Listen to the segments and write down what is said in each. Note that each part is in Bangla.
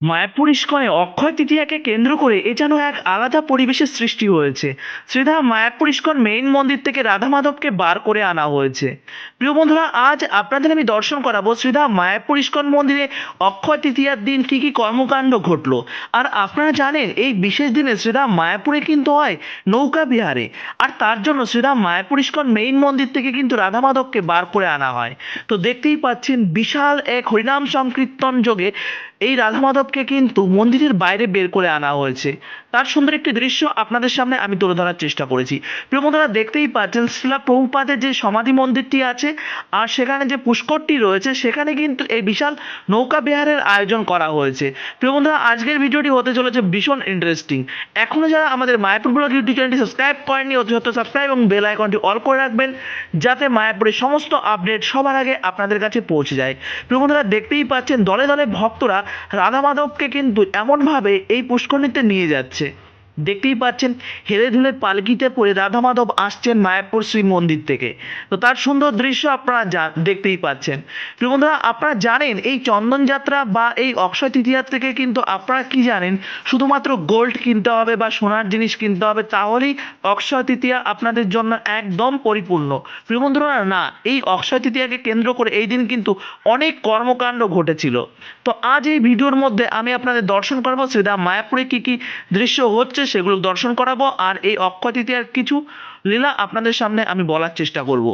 মায়াপুর ইস্কনে অক্ষয় তৃতীয়াকে কেন্দ্র করে এ যেন এক আলাদা পরিবেশের সৃষ্টি হয়েছে। শ্রীধাম মায়াপুর ইস্কন মেইন মন্দির থেকে রাধা মাধবকে বার করে আনা হয়েছে। প্রিয় বন্ধুরা, আজ আপনাদের আমি দর্শন করাবো শ্রীধাম মায়াপুর ইস্কন মন্দিরে অক্ষয় তৃতীয়ার দিন কী কী কর্মকাণ্ড ঘটলো। আর আপনারা জানেন, এই বিশেষ দিনে শ্রীধাম মায়াপুরে কিন্তু হয় নৌকা বিহারে। আর তার জন্য শ্রীধাম মায়াপুর ইস্কন মেইন মন্দির থেকে কিন্তু রাধা মাধবকে বার করে আনা হয়। তো দেখতেই পাচ্ছেন, বিশাল এক হরিনাম সংকীর্তন যোগে এই রাধা মাধবকে কিন্তু মন্দিরের বাইরে বের করে আনা হয়েছে। তার সুন্দর একটি দৃশ্য আপনাদের সামনে আমি তুলে ধরার চেষ্টা করেছি। প্রিয় বন্ধুরা, দেখতেই পাচ্ছেন শিলা প্রভুপাদের যে সমাধি মন্দিরটি আছে আর সেখানে যে পুষ্করটি রয়েছে, সেখানে কিন্তু এই বিশাল নৌকা বিহারের আয়োজন করা হয়েছে। প্রিয় বন্ধুরা, আজকের ভিডিওটি হতে চলেছে ভীষণ ইন্টারেস্টিং এখনও যারা আমাদের মায়াপুর ব্লগ ইউটিউব চ্যানেলটি সাবস্ক্রাইব করেনি অতি সত্ত্বেও সাবস্ক্রাইব এবং বেল আইকনটি অল করে রাখবেন, যাতে মায়াপুরের সমস্ত আপডেট সবার আগে আপনাদের কাছে পৌঁছে যায়। প্রিয় বন্ধুরা, দেখতেই পাচ্ছেন দলে দলে ভক্তরা রাধা মাধবকে কিন্তু এমনভাবে এই পুষ্করণীতে নিয়ে যাচ্ছে। দেখতেই পাচ্ছেন, হেলে ধুলে পালকিতে পড়ে রাধা মাধব আসছেন মায়াপুর শ্রী মন্দির থেকে। তো তার সুন্দর দৃশ্য আপনারা দেখতেই পাচ্ছেন। বন্ধুরা, আপনারা জানেন, এই চন্দন যাত্রা বা এই অক্ষয় তৃতীয়ার থেকে কিন্তু আপনারা কি জানেন? শুধুমাত্র গোল্ড কিনতে হবে বা সোনার জিনিস কিনতে হবে, তাহলেই অক্ষয় তৃতীয়া আপনাদের জন্য একদম পরিপূর্ণ। প্রিয় বন্ধুরা, না, এই অক্ষয় তৃতীয়াকে কেন্দ্র করে এই দিন কিন্তু অনেক কর্মকাণ্ড ঘটেছিল। তো আজ এই ভিডিওর মধ্যে আমি আপনাদের দর্শন করাবো, শ্রীধাম মায়াপুরে কি কি দৃশ্য হচ্ছে সেগুলো দর্শন করাবো আর এই অক্ষয় তৃতীয়ার কিছু লীলা আপনাদের সামনে আমি বলার চেষ্টা করব।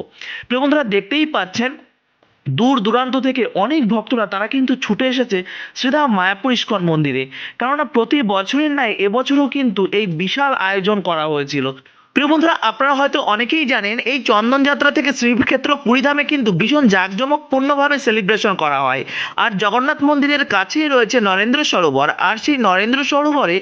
প্রিয় বন্ধুরা, দেখতেই পাচ্ছেন, দূর দূরান্ত থেকে অনেক ভক্তরা, তারা কিন্তু ছুটে এসেছে শ্রীধাম মায়াপুর ইস্কন মন্দিরে। কেননা প্রতি বছরের ন্যায় এবছরও কিন্তু এই বিশাল আয়োজন করা হয়েছিল। প্রিয় বন্ধুরা, আপনারা হয়তো অনেকেই জানেন, এই চন্দন যাত্রা থেকে শ্রীক্ষেত্র পুরীধামে কিন্তু ভীষণ জাঁকজমকপূর্ণভাবে সেলিব্রেশন করা হয়। আর জগন্নাথ মন্দিরের কাছেই রয়েছে নরেন্দ্র সরোবর। আর সেই নরেন্দ্র সরোবরে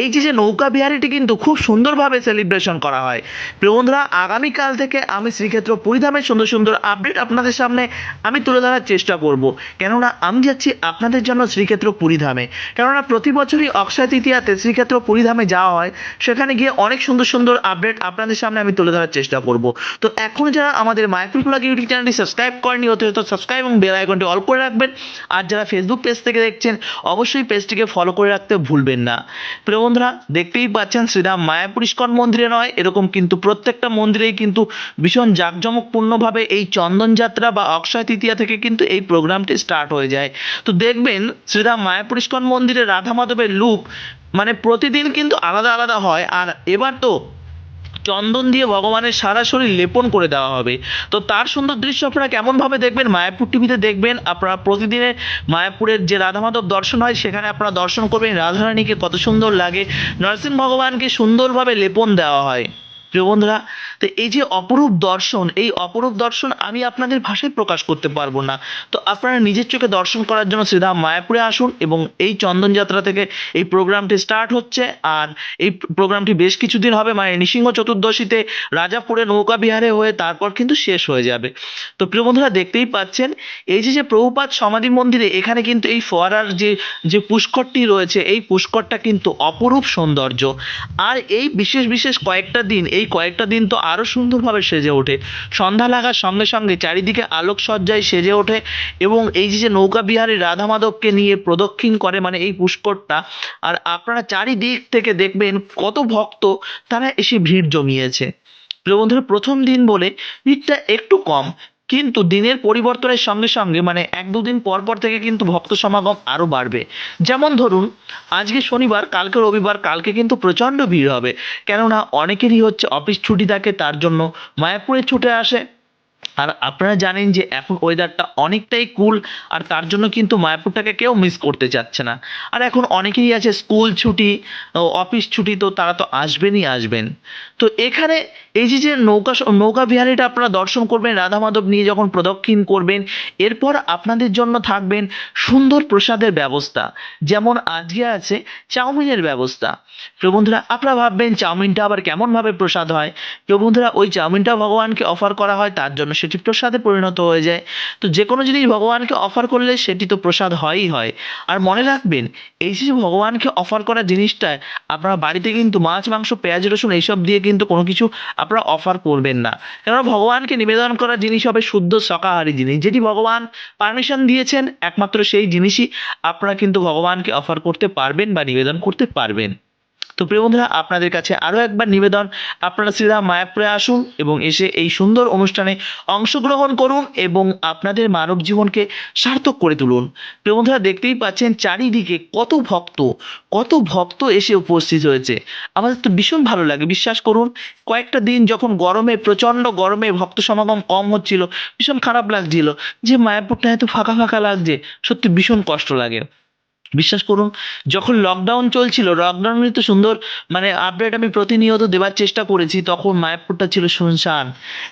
এই যে যে নৌকা বিহারিটি কিন্তু খুব সুন্দরভাবে সেলিব্রেশন করা হয়। প্রিয় বন্ধুরা, আগামীকাল থেকে আমি শ্রীক্ষেত্র পুরীধামের সুন্দর সুন্দর আপডেট আপনাদের সামনে আমি তুলে ধরার চেষ্টা করব। কেননা, আমি যাচ্ছি আপনাদের জন্য শ্রীক্ষেত্র পুরীধামে কেননা, প্রতি বছরই অক্ষয় তৃতীয়াতে শ্রীক্ষেত্র পুরীধামে যাওয়া হয়। সেখানে গিয়ে অনেক সুন্দর সুন্দর আপডেট আপনাদের সামনে আমি তুলে ধরার চেষ্টা করব। তো এখন যারা আমাদের মাইক্রো ব্লগ ইউটিউব চ্যানেলটি সাবস্ক্রাইব করেনি অতি হয়তো সাবস্ক্রাইব এবং বেল আইকনটি অল করে রাখবেন। আর যারা ফেসবুক পেজ থেকে দেখছেন, অবশ্যই পেজটিকে ফলো করে রাখতে ভুলবেন না। প্রিয় বন্ধুরা, দেখতেই পাচ্ছেন শ্রীরাম মায়াপুর ইস্কন মন্দিরে নয়, এরকম কিন্তু প্রত্যেকটা মন্দিরেই কিন্তু ভীষণ জাঁকজমকপূর্ণভাবে এই চন্দন যাত্রা বা অক্ষয় তৃতীয়া থেকে কিন্তু এই প্রোগ্রামটি স্টার্ট হয়ে যায়। তো দেখবেন শ্রীরাম মায়াপুর ইস্কন মন্দিরে রাধা মাধবের লুক মানে প্রতিদিন কিন্তু আলাদা আলাদা হয়। আর এবার তো চন্দন দিয়ে ভগবানের সারা শরীর লেপন করে দেওয়া হবে। তো তার সুন্দর দৃশ্য আপনারা কেমনভাবে দেখবেন? মায়াপুর টিভিতে দেখবেন, আপনারা প্রতিদিনে মায়াপুরের যে রাধা মাধব দর্শন হয়, সেখানে আপনারা দর্শন করবেন রাধারানীকে কত সুন্দর লাগে। নরসিংহ ভগবানকে সুন্দরভাবে লেপন দেওয়া হয়। প্রিয় বন্ধুরা তো এই যে অপরূপ দর্শন, এই অপরূপ দর্শন আমি আপনাদের ভাষায় প্রকাশ করতে পারব না। তো আপনারা নিজের চোখে দর্শন করার জন্য শ্রীধাম মায়াপুরে আসুন এবং এই চন্দন যাত্রা থেকে এই প্রোগ্রামটি স্টার্ট হচ্ছে। আর এই প্রোগ্রামটি বেশ কিছুদিন হবে মানে নৃসিংহ চতুর্দশীতে রাজাপুরে নৌকা বিহারে হয়ে তারপর কিন্তু শেষ হয়ে যাবে। তো প্রিয় বন্ধুরা, দেখতেই পাচ্ছেন, এই যে যে প্রভুপাত সমাধি মন্দিরে, এখানে কিন্তু এই ফোয়ারার যে যে পুষ্করটি রয়েছে, এই পুষ্করটা কিন্তু অপরূপ সৌন্দর্য। আর এই বিশেষ বিশেষ কয়েকটা দিন, এই কয়েকটা দিন তো আরও সুন্দরভাবে সেজে ওঠে। সন্ধ্যা লাগার সঙ্গে সঙ্গে চারিদিকে আলোকসজ্জায় সেজে ওঠে এবং এই যে নৌকা বিহারী রাধা মাধবকে নিয়ে প্রদক্ষিণ করে মানে এই পুষ্করটা, আর আপনারা চারিদিক থেকে দেখবেন কত ভক্ত তারা এসে ভিড় জমিয়েছে। প্রিয় বন্ধুরা, প্রথম দিন বলে ভিড়টা একটু কম কিন্তু দিনের পরিবর্তনের সঙ্গে সঙ্গে মানে এক দুদিন পর পর থেকে কিন্তু ভক্ত সমাগম আরও বাড়বে। যেমন ধরুন, আজকে শনিবার, কালকে রবিবার, কালকে কিন্তু প্রচণ্ড ভিড় হবে। কেননা অনেকেরই হচ্ছে অফিস ছুটি থাকে, তার জন্য মায়াপুরে ছুটে আসে। আর আপনারা জানেন যে এখন ওয়েদারটা অনেকটাই কুল আর তার জন্য কিন্তু মায়াপুরটাকে কেউ মিস করতে চাচ্ছে না। আর এখন অনেকেই আছে স্কুল ছুটি অফিস ছুটি, তো তারা তো আসবেনই আসবেন। তো এখানে এই যে যে নৌকা নৌকা বিহারিটা আপনারা দর্শন করবেন, রাধা মাধব নিয়ে যখন প্রদক্ষিণ করবেন, এরপর আপনাদের জন্য থাকবেন সুন্দর প্রসাদের ব্যবস্থা। যেমন আজকে আছে চাউমিনের ব্যবস্থা। প্রিয় বন্ধুরা, আপনারা ভাববেন চাউমিনটা আবার কেমনভাবে প্রসাদ হয়? প্রিয় বন্ধুরা, ওই চাউমিনটা ভগবানকে অফার করা হয়, তার জন্য সেটি প্রসাদে পরিণত হয়ে যায়। তো যে কোনো জিনিস ভগবানকে অফার করলে সেটি তো প্রসাদ হয়ই হয়। আর মনে রাখবেন, এই যে ভগবানকে অফার করা জিনিসটায় আপনারা বাড়িতে কিন্তু মাছ, মাংস, পেঁয়াজ, রসুন এইসব দিয়ে কিন্তু কোনো কিছু আপনারা অফার করবেন না। কেননা ভগবানকে নিবেদন করা জিনিস হবে শুদ্ধ শাকাহারী জিনিস। যেটি ভগবান পারমিশন দিয়েছেন, একমাত্র সেই জিনিসই আপনারা কিন্তু ভগবানকে অফার করতে পারবেন বা নিবেদন করতে পারবেন। তো প্রিয় বন্ধুরা, আপনাদের কাছে আরও একবার নিবেদন। আপনারা শ্রীরাম মায়াপুরে আসুন এবং এসে এই সুন্দর অনুষ্ঠানে অংশগ্রহণ করুন এবং আপনাদের মানব জীবনকে সার্থক করে তুলুন। প্রিয় বন্ধুরা, দেখতেই পাচ্ছেন চারিদিকে কত ভক্ত কত ভক্ত এসে উপস্থিত হয়েছে। আমাদের তো ভীষণ ভালো লাগে, বিশ্বাস করুন। কয়েকটা দিন যখন গরমে, প্রচণ্ড গরমে ভক্ত সমাগম কম হচ্ছিল, ভীষণ খারাপ লাগছিল যে মায়াপুরটা এত ফাঁকা ফাঁকা লাগছে, সত্যি ভীষণ কষ্ট লাগে। বিশ্বাস করুন, যখন লকডাউন চলছিল লকডাউনে তো সুন্দর মানে আপডেট আমি প্রতিনিয়ত দেওয়ার চেষ্টা করেছি, তখন মায়াপুরটা ছিল শুনশান।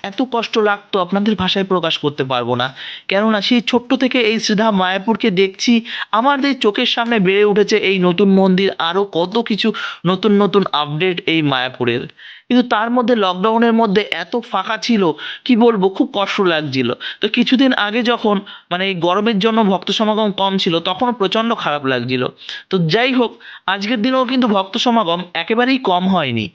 এত কষ্ট লাগতো, আপনাদের ভাষায় প্রকাশ করতে পারব না। কেননা সেই ছোট্ট থেকে এই শ্রীধা মায়াপুরকে দেখছি, আমাদের চোখের সামনে বেড়ে উঠেছে এই নতুন মন্দির আরও কত কিছু নতুন নতুন আপডেট এই মায়াপুরের। কিন্তু তার মধ্যে লকডাউনের মধ্যে এত ফাঁকা ছিল, কি বলব, খুব কষ্ট লাগছিল। তো কিছুদিন আগে যখন মানে এই গরমের জন্য ভক্ত সমাগম কম ছিল, তখনও প্রচণ্ড খারাপ লাগছিল। তো যাই হোক, আজকের দিনেও কিন্তু ভক্ত সমাগম একেবারেই কম হয়নি।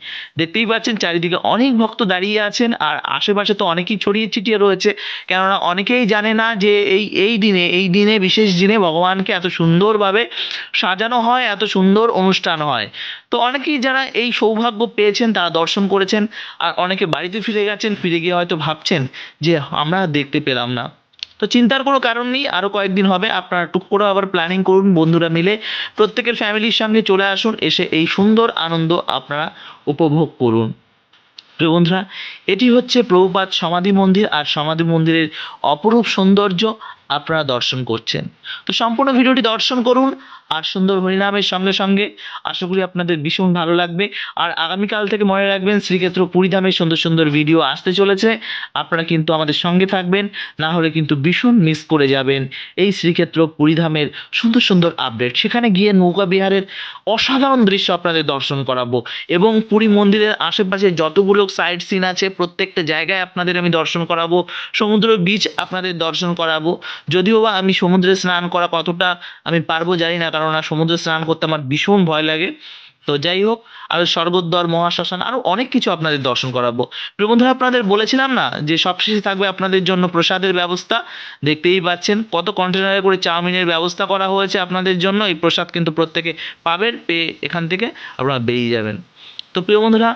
দেখতেই পাচ্ছেন, চারিদিকে অনেক ভক্ত দাঁড়িয়ে আছেন আর আশেপাশে তো অনেকেই ছড়িয়ে ছিটিয়ে রয়েছে। কেননা অনেকেই জানে না যে এই এই দিনে এই দিনে, বিশেষ দিনে ভগবানকে এত সুন্দরভাবে সাজানো হয়, এত সুন্দর অনুষ্ঠান হয়। তো অনেকেই যারা এই সৌভাগ্য পেয়েছেন, তারা দর্শন করেছেন আর অনেকে বাড়িতে ফিরে গেছেন, ফিরে গিয়ে হয়তো ভাবছেন যে আমরা দেখতে পেলাম না। তো চিন্তার কোনো কারণ নেই আরও কয়েকদিন হবে, আপনারা টুক করে আবার প্ল্যানিং করুন, বন্ধুরা মিলে প্রত্যেকের ফ্যামিলির সঙ্গে চলে আসুন, এসে এই সুন্দর আনন্দ আপনারা উপভোগ করুন। প্রিয় বন্ধুরা, এটি হচ্ছে প্রভুপাত সমাধি মন্দির, আর সমাধি মন্দিরের অপরূপ সৌন্দর্য আপনারা দর্শন করছেন। তো সম্পূর্ণ ভিডিওটি দর্শন করুন আর সুন্দর হরিনামের সঙ্গে সঙ্গে আশা করি আপনাদের ভীষণ ভালো লাগবে। আর আগামীকাল থেকে মনে রাখবেন, শ্রীক্ষেত্র পুরীধামের সুন্দর সুন্দর ভিডিও আসতে চলেছে। আপনারা কিন্তু আমাদের সঙ্গে থাকবেন, না হলে কিন্তু ভীষণ মিস করে যাবেন এই শ্রীক্ষেত্র পুরীধামের সুন্দর সুন্দর আপডেট সেখানে গিয়ে নৌকা বিহারের অসাধারণ দৃশ্য আপনাদের দর্শন করাবো এবং পুরী মন্দিরের আশেপাশে যতগুলো সাইড সিন আছে, প্রত্যেকটা জায়গায় আপনাদের আমি দর্শন করাবো, সমুদ্র বীচ আপনাদের দর্শন করাবো। যদিও বা আমি সমুদ্রে স্নান করা কতটা আমি পারব জানি না কারণ না সমুদ্রে স্নান করতে আমার ভীষণ ভয় লাগে। তো যাই হোক, আর স্বর্গদ্বার, মহাশ্মশান আরও অনেক কিছু আপনাদের দর্শন করাবো। প্রিয় আপনাদের বলেছিলাম না যে সবশেষে থাকবে আপনাদের জন্য প্রসাদের ব্যবস্থা? দেখতেই পাচ্ছেন, কত কন্টেনারে করে চাউমিনের ব্যবস্থা করা হয়েছে আপনাদের জন্য। এই প্রসাদ কিন্তু প্রত্যেকে পাবেন, পেয়ে এখান থেকে আপনারা বেরিয়ে যাবেন। তো প্রিয় বন্ধুরা,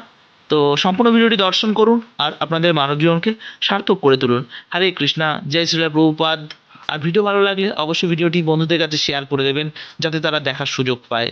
তো সম্পূর্ণ ভিডিওটি দর্শন করুন আর আপনাদের মানব জীবনকে সার্থক করে তুলুন। হরে কৃষ্ণা, জয় শ্রীলা প্রভুপাদ। আর ভিডিও ভালো লাগলে অবশ্যই ভিডিওটি বন্ধুদের কাছে শেয়ার করে দেবেন, যাতে তারা দেখার সুযোগ পায়।